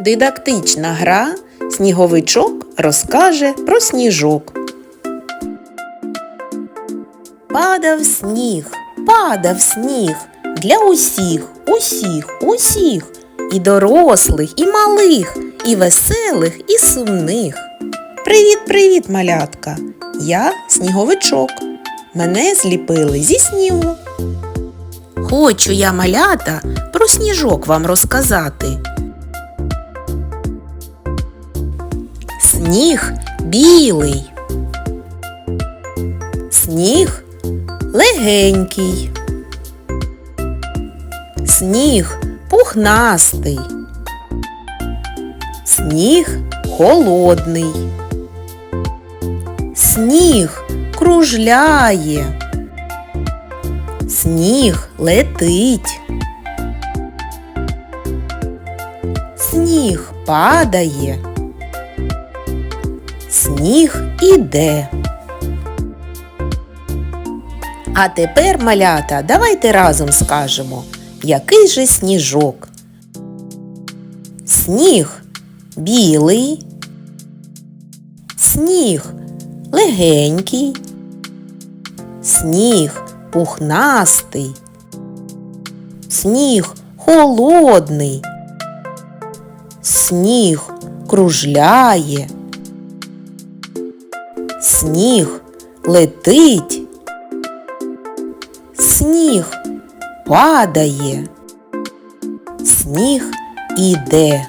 Дидактична гра Сніговичок розкаже про сніжок. Падав сніг, падав сніг для усіх, усіх, усіх, і дорослих, і малих, і веселих, і сумних. Привіт, привіт, малятка! Я сніговичок. Мене зліпили зі снігу. Хочу я малята про сніжок вам розказати. Сніг білий. Сніг легенький. Сніг пухнастий. Сніг холодний. Сніг кружляє. Сніг летить. Сніг падає. Сніг іде. А тепер, малята, давайте разом скажемо, який же сніжок. Сніг білий, сніг легенький, сніг пухнастий, сніг холодний, сніг кружляє, сніг летить, сніг падає, сніг іде.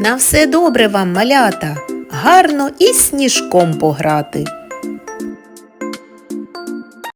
На все добре вам, малята, гарно і сніжком пограти.